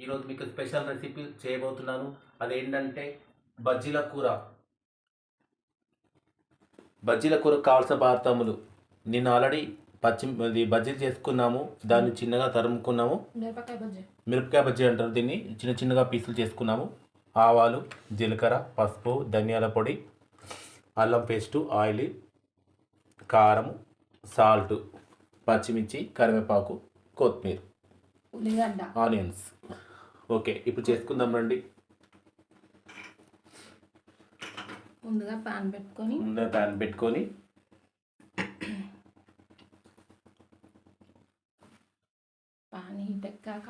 ఈరోజు మీకు special recipe చేయబోతున్నాను. అదేంటంటే బజ్జీల కూర. బజ్జీల కూర కావాల్సిన పదార్థములు. నేను ఆల్రెడీ పచ్చి ఇది బజ్జీలు చేసుకున్నాము. దాన్ని చిన్నగా తరుముకున్నాము. మిరపకాయ బజ్జీ. అంటారు దీన్ని. చిన్న చిన్నగా పీసులు చేసుకున్నాము. ఆవాలు జీలకర్ర పసుపు ధనియాల పొడి అల్లం పేస్టు ఆయిల్ కారం సాల్ట్ పచ్చిమిర్చి కరివేపాకు కొత్తిమీర. ఆనియన్స్. ఓకే ఇప్పుడు చేసుకుందాం రండి. ముందుగా పాన్ పెట్టుకొని ముందే ప్యాన్ పెట్టుకొని పాన్ హీట్ ఎక్కాక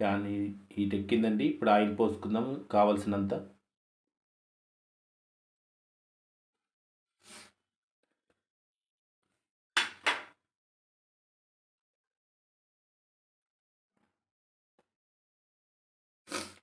ప్యాన్ హీట్ ఎక్కిందండి. ఇప్పుడు ఆయిల్ పోసుకుందాం కావాల్సినంత.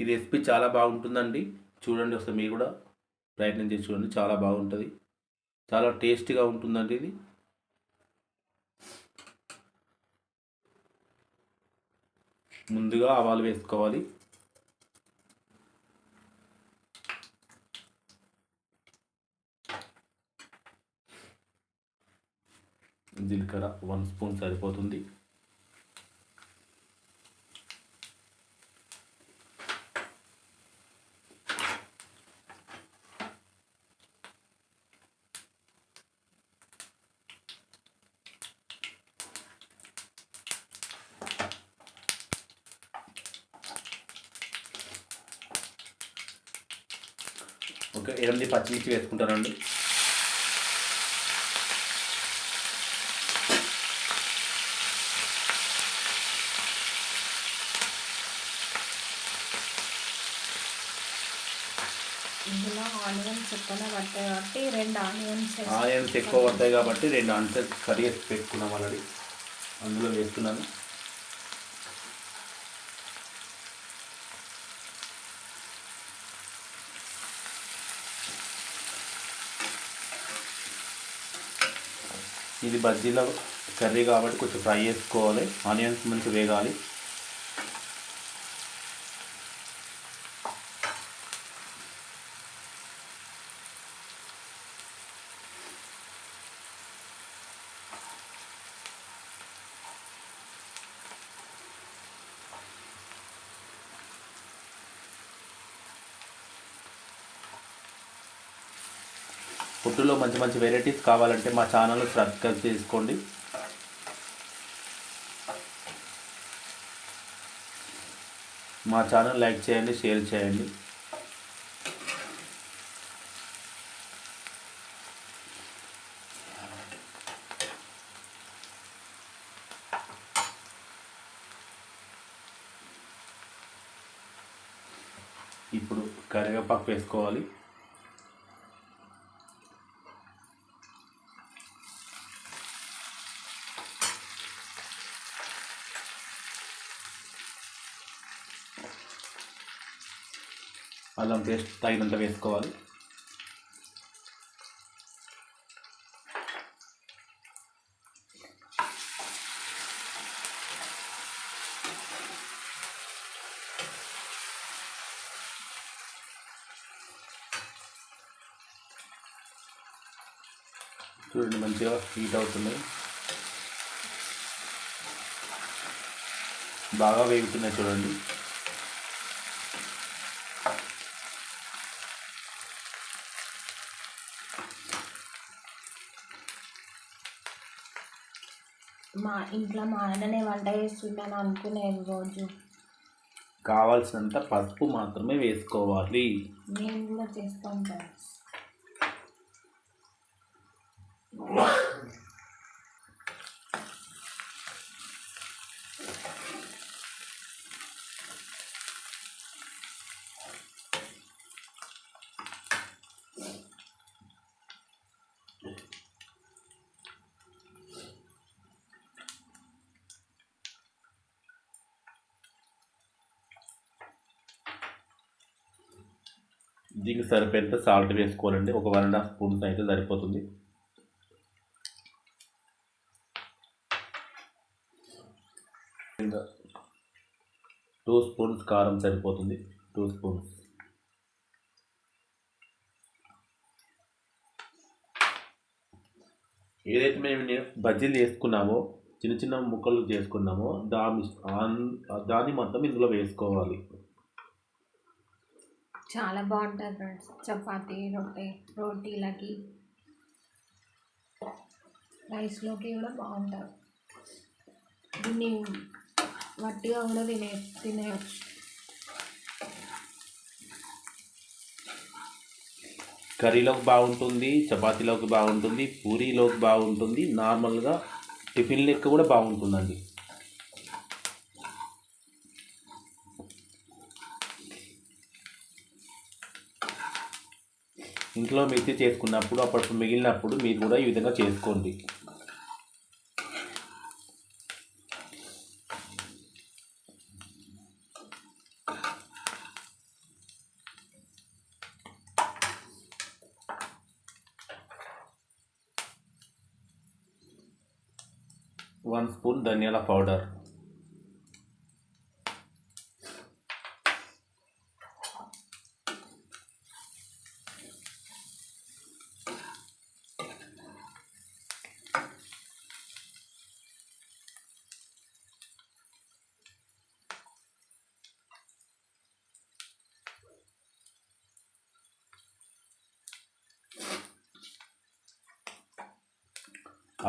ఈ రెసిపీ చాలా బాగుంటుందండి. చూడండి ఒకసారి మీరు కూడా ప్రయత్నం చేసి చూడండి. చాలా బాగుంటుంది. చాలా టేస్టీగా ఉంటుందండి ఇది. ముందుగా ఆవాలు వేసుకోవాలి. జీలకర్ర వన్ స్పూన్ సరిపోతుంది. ఒక ఎనిమిది పచ్చిమిర్చి వేసుకుంటానండి. ఇందులో ఆనియన్స్ ఎక్కువనే పడతాయి కాబట్టి రెండు ఆనియన్స్ ఆనియన్స్ ఎక్కువ పడతాయి కాబట్టి రెండు ఆన్సర్ కర్రీ పెట్టుకున్నాం ఆల్రెడీ. అందులో వేస్తున్నాను. ఇది బజ్జీల కర్రీ కాబట్టి కొంచెం ఫ్రై చేసుకోవాలి ఆనియన్స్ మంచి వేగాలి. ఫుడ్లో మంచి మంచి వెరైటీస్ కావాలంటే మా ఛానల్ సబ్స్క్రైబ్ చేసుకోండి. మా ఛానల్ లైక్ చేయండి షేర్ చేయండి. ఇప్పుడు కరివేపాకు వేసుకోవాలి. అల్లం పేస్ట్ తగినంత వేసుకోవాలి. చూడండి మంచిగా హీట్ అవుతున్నాయి బాగా వేగుతున్నాయి చూడండి. మా ఇంట్లో మా ఆయననే వంట చేస్తుండని అనుకునేది రోజు. కావాల్సినంత పసుపు మాత్రమే వేసుకోవాలి. నేను కూడా చేస్తాం దీనికి సరిపోయేంత సాల్ట్ వేసుకోవాలండి. ఒక వన్ అండ్ హాఫ్ స్పూన్స్ అయితే సరిపోతుంది. టూ స్పూన్స్ కారం సరిపోతుంది. Two spoons. ఏదైతే మేము బజ్జీలు వేసుకున్నామో చిన్న చిన్న ముక్కలు చేసుకున్నామో దాని దాన్ని మొత్తం ఇందులో వేసుకోవాలి. చాలా బాగుంటుంది ఫ్రెండ్స్. చపాతీ రొట్టె రోటీలకి రైస్లోకి కూడా బాగుంటుంది దీన్ని వట్టిగా కూడా తినే తినేయచ్చు. కర్రీలోకి బాగుంటుంది చపాతీలోకి బాగుంటుంది పూరీలోకి బాగుంటుంది. నార్మల్గా టిఫిన్ లెక్క కూడా బాగుంటుందండి. ఇంట్లో మిర్చి చేసుకున్నప్పుడు అప్పుడు మిగిలినప్పుడు మీరు కూడా ఈ విధంగా చేసుకోండి. వన్ స్పూన్ ధనియాల పౌడర్.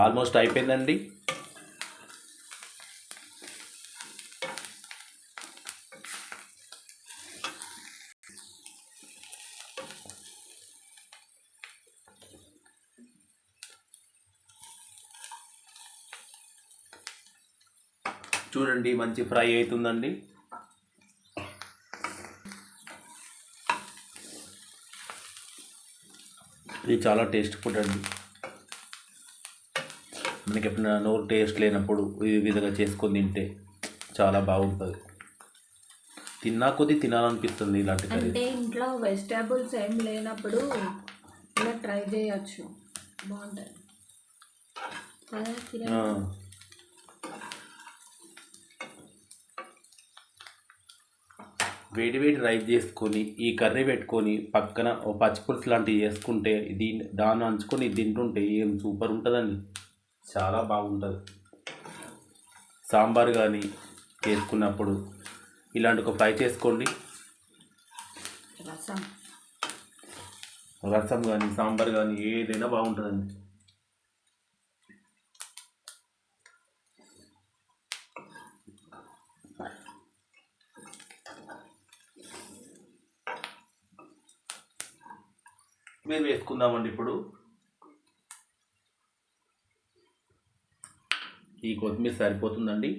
ఆల్మోస్ట్ అయిపోయిందండి. చూడండి మంచి ఫ్రై అవుతుందండి. ఇది చాలా టేస్ట్ ఫుడ్ అండి. మనకి ఎప్పుడైనా నోరు టేస్ట్ లేనప్పుడు ఈ విధంగా చేసుకొని తింటే చాలా బాగుంటుంది. తిన్నా కొద్దీ తినాలనిపిస్తుంది ఇలాంటి కర్రీ. అంటే ఇంట్లో వెజిటేబుల్స్ ఏం లేనప్పుడు ఇలా ట్రై చేయొచ్చు. బాగుంటుంది? వేడి వేడి రైస్ చేసుకొని ఈ కర్రీ పెట్టుకొని పక్కన ఓ పచ్చిపులుసు లాంటివి చేసుకుంటే దీన్ని దాన్ని అంచుకొని ఇది తింటుంటే ఏం సూపర్ ఉంటుందండి. చాలా బాగుంటుంది. సాంబార్ కానీ చేసుకున్నప్పుడు ఇలాంటి ఒక ఫ్రై చేసుకోండి. రసం. రసం కానీ సాంబార్ కానీ ఏదైనా బాగుంటుందండి. మీరు వేసుకుందామండి ఇప్పుడు. ఈ కొత్తిమీర సరిపోతుందండి.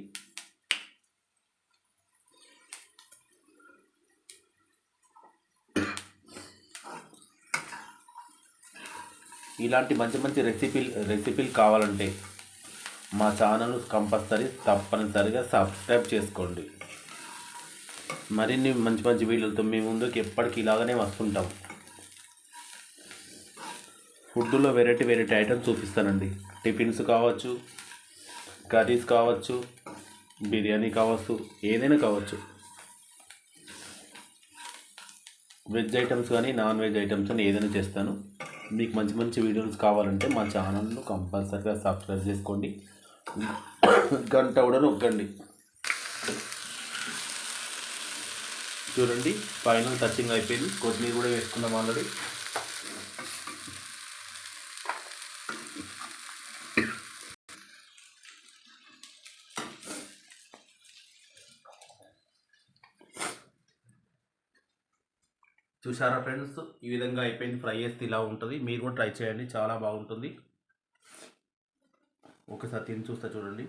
ఇలాంటి మంచి మంచి రెసిపీలు రెసిపీలు కావాలంటే మా ఛానల్ కంపల్సరీ తప్పనిసరిగా సబ్స్క్రైబ్ చేసుకోండి. మరిన్ని మంచి మంచి వీడియోలతో మీ ముందుకు ఎప్పటికీ ఇలాగనే వస్తుంటాం. ఫుడ్లో వెరైటీ వెరైటీ ఐటమ్స్ చూపిస్తానండి. టిఫిన్స్ కావచ్చు కర్రీస్ కావచ్చు బిర్యానీ కావచ్చు ఏదైనా కావచ్చు. వెజ్ ఐటమ్స్ కానీ నాన్ వెజ్ ఐటమ్స్ కానీ ఏదైనా చేస్తాను. మీకు మంచి మంచి వీడియోస్ కావాలంటే మా ఛానల్ను కంపల్సరీగా సబ్స్క్రైబ్ చేసుకోండి. గంట కూడా నొక్కండి. చూడండి ఫైనల్ టచింగ్ అయిపోయింది. కొత్తిమీర కూడా వేసుకున్నాం ఆల్రెడీ. చూసారా ఫ్రెండ్స్ ఈ విధంగా అయిపోయింది. ఫ్రై చేస్తే ఇలా ఉంటుంది. మీరు కూడా ట్రై చేయండి. చాలా బాగుంటుంది. ఒకసారి తిని చూస్తా చూడండి.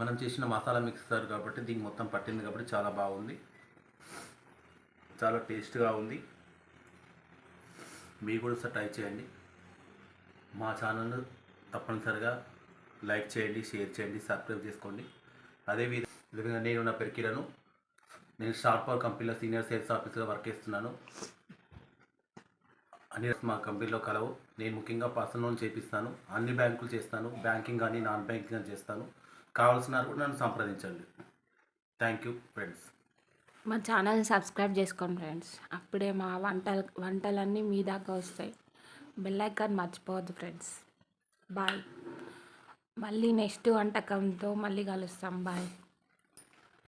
మనం చేసిన మసాలా మిక్సర్ కాబట్టి దీనికి మొత్తం పట్టింది కాబట్టి చాలా బాగుంది. చాలా టేస్ట్గా ఉంది. మీరు కూడా ఒకసారి ట్రై చేయండి. మా ఛానల్ తప్పనిసరిగా లైక్ చేయండి షేర్ చేయండి సబ్స్క్రైబ్ చేసుకోండి. అదే విధంగా నేను నా పెరికిలను నేను షార్ట్ పవర్ కంపెనీలో సీనియర్ సేల్స్ ఆఫీసర్గా వర్క్ చేస్తున్నాను. అన్ని మా కంపెనీలో కలవు. నేను ముఖ్యంగా పర్సనల్ లోన్ చేపిస్తాను. అన్ని బ్యాంకులు చేస్తాను. బ్యాంకింగ్ కానీ నాన్ బ్యాంకింగ్ కానీ చేస్తాను. కావాల్సిన కూడా నన్ను సంప్రదించండి. థ్యాంక్ యూ ఫ్రెండ్స్ మా ఛానల్ని సబ్స్క్రైబ్ చేసుకోండి ఫ్రెండ్స్ అప్పుడే మా వంటలు వంటలన్నీ మీ దాకా వస్తాయి. బెల్ ఐకాన్ మర్చిపోవద్దు ఫ్రెండ్స్ బాయ్ మళ్ళీ నెక్స్ట్ వంటకంతో మళ్ళీ కలుస్తాం. బాయ్.